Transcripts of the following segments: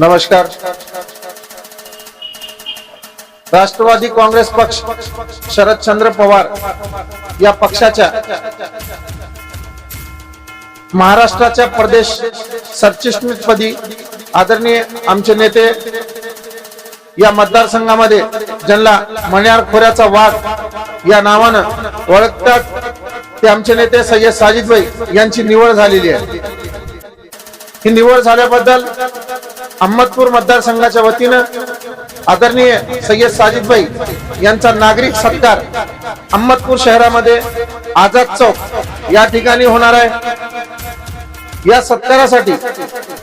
नमस्कार. राष्ट्रवादी काँग्रेस पक्ष शरदचंद्र पवार या पक्षाच्या महाराष्ट्राच्या प्रदेश सरचिटणीसपदी आदरणीय आमचे नेते या मतदारसंघामध्ये ज्यांना मण्यार खोऱ्याचा वाघ या नावानं ओळखतात ते आमचे नेते सय्यद साजिदभाई यांची निवड झालेली आहे. ही निवड झाल्याबद्दल अहमदपूर मतदारसंघाच्या वतीनं आदरणीय सय्यद साजिदभाई यांचा नागरिक सत्कार अहमदपूर शहरामध्ये आझाद चौक या ठिकाणी होणार आहे. या सत्कारासाठी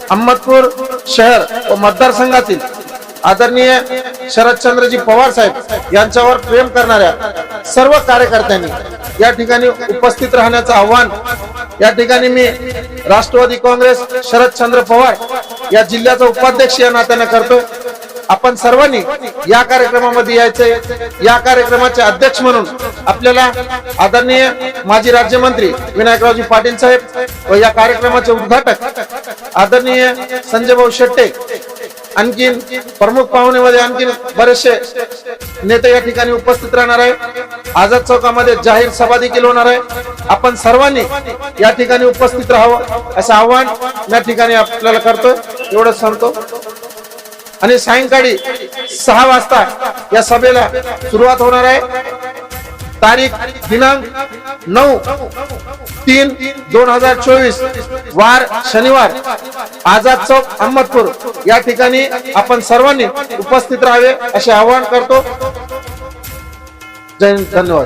अहमदपूर शहर व मतदारसंघातील आदरणीय शरदचंद्रजी पवार साहेब यांच्यावर प्रेम करणाऱ्या सर्व कार्यकर्त्यांनी या ठिकाणी उपस्थित राहण्याचं आव्हान या ठिकाणी मी राष्ट्रवादी काँग्रेस शरदचंद्र पवार या जिल्ह्याचा उपाध्यक्ष या नात्याने करतोय आपण सर्वांनी या कार्यक्रमामध्ये यायचंय. या कार्यक्रमाचे अध्यक्ष म्हणून आपल्याला आदरणीय माजी राज्यमंत्री विनायकरावजी पाटील साहेब व या कार्यक्रमाचे उद्घाटक आदरणीय संजय भाऊ शेट्टे आणखीन प्रमुख पाहुणेमध्ये आणखीन बरेचसे नेते या ठिकाणी उपस्थित राहणार आहे आझाद चौकामध्ये जाहीर सभा देखील होणार आहे. आपण सर्वांनी या ठिकाणी उपस्थित राहावं असं आव्हान या ठिकाणी आपल्याला करतोय एवढंच सांगतो. आणि सायंकाळी सहा वाजता या सभेला सुरुवात होणार आहे. तारीख दिनांक नऊ तीन दोन हजार चोवीस वार शनिवार आझाद चौक अहमदपूर. या ठिकाणी आपण सर्वांनी उपस्थित राहावे असे आवाहन करतो. जय धन्यवाद.